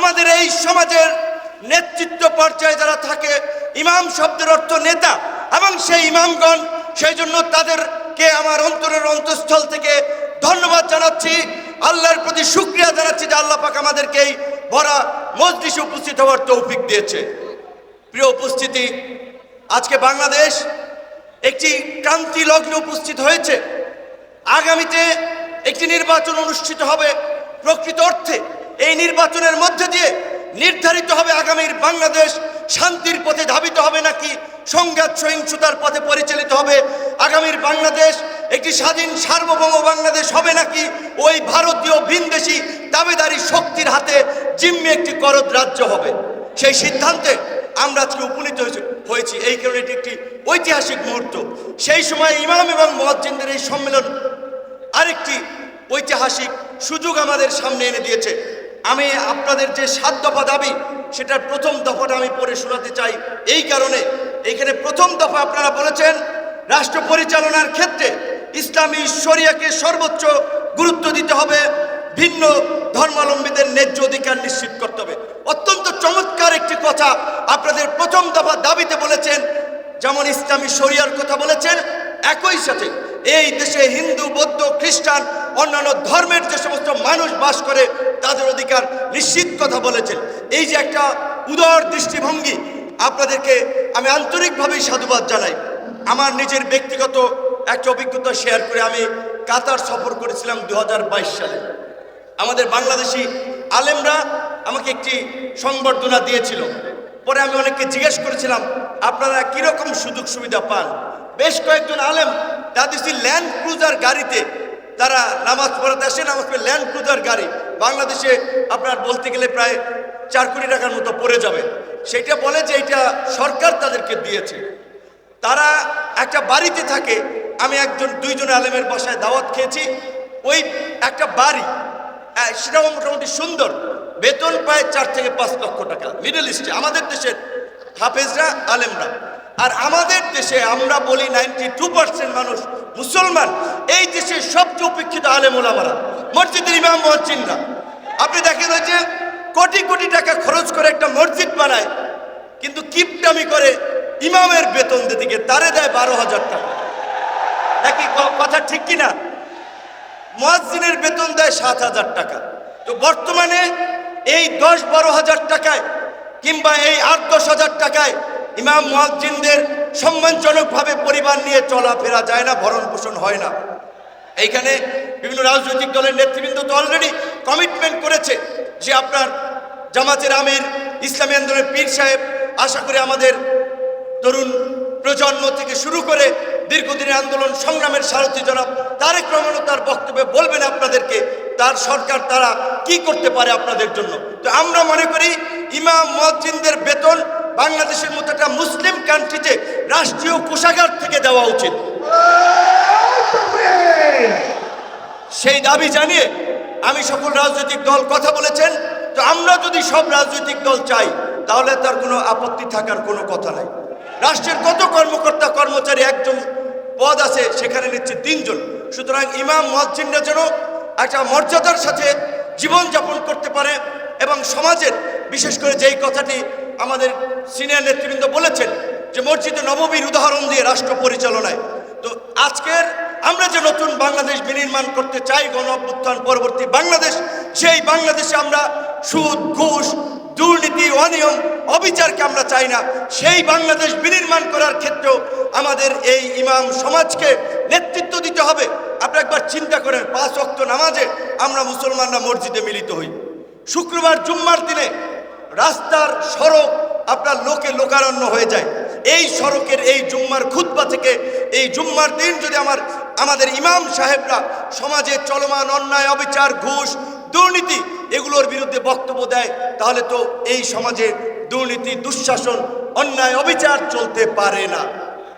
আমাদের এই সমাজের নেতৃত্ব পর্যায়ে যারা থাকে, ইমাম শব্দের অর্থ নেতা, এবং সেই ইমামগণ, সেই জন্য তাদেরকে আমার অন্তরের অন্তঃস্থল থেকে ধন্যবাদ জানাচ্ছি। আল্লাহর প্রতি শুক্রিয়া জানাচ্ছি যে আল্লাহ পাক আমাদেরকে এই ভরা মজলিসে উপস্থিত হওয়ার তৌফিক দিয়েছে। প্রিয় উপস্থিতি, আজকে বাংলাদেশ একটি ক্রান্তি লগ্নে উপস্থিত হয়েছে। আগামীতে একটি নির্বাচন অনুষ্ঠিত হবে প্রকৃত অর্থে। এই নির্বাচনের মধ্যে দিয়ে নির্ধারিত হবে আগামীর বাংলাদেশ শান্তির পথে ধাবিত হবে নাকি সংঘাত, সহিংসতার পথে পরিচালিত হবে? আগামীর বাংলাদেশ একটি স্বাধীন, সার্বভৌম বাংলাদেশ হবে নাকি ওই ভারতীয় ভিনদেশি দাবিদারি শক্তির হাতে জিম্মে একটি করদ রাজ্য হবে? সেই সিদ্ধান্তে আমরা আজকে উপনীত হয়েছি এই কারণে এটি একটি ঐতিহাসিক মুহূর্ত। সেই সময় ইমাম এবং মহাজিনদের এই সম্মেলন আরেকটি ঐতিহাসিক সুযোগ আমাদের সামনে এনে দিয়েছে। আমি আপনাদের যে সাত দফা দাবি, সেটার প্রথম দফাটা আমি পড়ে শোনাতে চাই। এই কারণে এখানে প্রথম দফা আপনারা বলেছেন, রাষ্ট্র পরিচালনার ক্ষেত্রে ইসলামী শরিয়াকে সর্বোচ্চ গুরুত্ব দিতে হবে, ভিন্ন ধর্মাবলম্বীদের ন্যায্য অধিকার নিশ্চিত করতে হবে। অত্যন্ত চমৎকার একটি কথা আপনাদের প্রথম দফা দাবিতে বলেছেন, যেমন ইসলামী শরিয়ার কথা বলেছেন, একই সাথে এই দেশে হিন্দু, বৌদ্ধ, খ্রিস্টান, অন্যান্য ধর্মের যে সমস্ত মানুষ বাস করে, তাদের অধিকার নিশ্চিত কথা বলেছেন। এই যে একটা উদার দৃষ্টিভঙ্গি, আপনাদেরকে আমি আন্তরিকভাবেই সাধুবাদ জানাই। আমার নিজের ব্যক্তিগত একটা অভিজ্ঞতা শেয়ার করে আমি কাতার সফর করেছিলাম দু হাজার বাইশ সালে। আমাদের বাংলাদেশি আলেমরা আমাকে একটি সংবর্ধনা দিয়েছিল। পরে আমি অনেককে জিজ্ঞেস করেছিলাম, আপনারা কীরকম সুযোগ সুবিধা পান? বেশ কয়েকজন আলেম তাদের ল্যান্ড ক্রুজার গাড়িতে তারা নামাজ পড়াতে আসে, নামাজ পড়ে ল্যান্ড ক্রুজার গাড়ি বাংলাদেশে আপনার বলতে গেলে প্রায় চার কোটি টাকার মতো পড়ে যাবে। সেটা বলে যে এটা সরকার তাদেরকে দিয়েছে। তারা একটা বাড়িতে থাকে, আমি একজন, দুইজন আলেমের বাসায় দাওয়াত খেয়েছি। ওই একটা বাড়ি সেটাও মোটামুটি সুন্দর। বেতন পায় চার থেকে পাঁচ লক্ষ টাকা। মিডল ইস্টে আমাদের দেশের হাফেজরা, আলেমরা। আর আমাদের দেশে আমরা বলি নাইনটি টু পার্সেন্ট মানুষ মুসলমান। এই দেশের সবচেয়ে উপেক্ষিত আলেম ওলামারা মসজিদের ইমাম মহচিনরা আপনি দেখেন যে কোটি কোটি টাকা খরচ করে একটা মসজিদ বানায়, কিন্তু কিপটামি করে ইমামের বেতন গিয়ে তারে দেয় বারো হাজার টাকা। নাকি কথা ঠিক কিনা? মহাজিনের বেতন দেয় সাত হাজার টাকা। তো বর্তমানে এই দশ বারো হাজার টাকায় কিংবা এই আট দশ হাজার টাকায় ইমাম মহাজিনদের সম্মানজনকভাবে পরিবার নিয়ে চলাফেরা যায় না ভরণ পোষণ হয় না। এইখানে বিভিন্ন রাজনৈতিক দলের নেতৃবৃন্দ তো অলরেডি কমিটমেন্ট করেছে যে আপনার জামাতের আমির, ইসলামী আন্দোলনের পীর সাহেব, আশা করি আমাদের তরুণ প্রজন্ম থেকে শুরু করে দীর্ঘদিনের আন্দোলন সংগ্রামের সারথী জনাব তারেক রহমানও তার বক্তব্যে বলবেন আপনাদেরকে, তার সরকার তারা কি করতে পারে আপনাদের জন্য? তো আমরা মনে করি ইমাম বেতন বাংলাদেশের মতো একটা মুসলিম কান্ট্রিতে রাষ্ট্রীয় কোষাগার থেকে দেওয়া উচিত। সেই দাবি জানিয়ে আমি সকল রাজনৈতিক দল কথা বলেছেন, তো আমরা যদি সব রাজনৈতিক দল চাই, তাহলে তার কোনো আপত্তি থাকার কোনো কথা নাই। রাষ্ট্রের কত কর্মকর্তা, কর্মচারী একজন পদ আছে, সেখানে নিচ্ছে তিনজন। সুতরাং ইমাম মসজিদরা যেন একটা মর্যাদার সাথে জীবনযাপন করতে পারে এবং সমাজের, বিশেষ করে যেই কথাটি আমাদের সিনিয়র নেতৃবৃন্দ বলেছেন যে মসজিদে নববীর উদাহরণ দিয়ে রাষ্ট্র পরিচালনায়। তো আজকের আমরা যে নতুন বাংলাদেশ বিনির্মাণ করতে চাই, গণ পরবর্তী বাংলাদেশ, সেই বাংলাদেশে আমরা সুদ, ঘুষ, দুর্নীতি, অনিয়ম, অবিচারকে আমরা চাই না। সেই বাংলাদেশ বিনির্মাণ করার ক্ষেত্রেও আমাদের এই ইমাম সমাজকে নেতৃত্ব দিতে হবে। আপনি একবার চিন্তা করেন, পাঁচ অক্ত নামাজে আমরা মুসলমানরা মসজিদে মিলিত হই। শুক্রবার জুম্মার দিনে রাস্তার সড়ক আপনার লোকে লোকারণ্য হয়ে যায়। এই সড়কের এই জুম্মার খুতবা থেকে এই জুম্মার দিন যদি আমার, আমাদের ইমাম সাহেবরা সমাজে চলমান অন্যায়, অবিচার, ঘুষ, দুর্নীতি এগুলোর বিরুদ্ধে বক্তব্য দেয়, তাহলে তো এই সমাজে দুর্নীতি, দুঃশাসন, অন্যায়, অবিচার চলতে পারে না।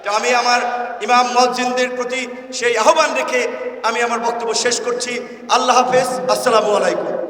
তো আমি আমার ইমাম মসজিদদের প্রতি সেই আহ্বান রেখে আমি আমার বক্তব্য শেষ করছি। আল্লাহ হাফেজ। আসসালামু আলাইকুম।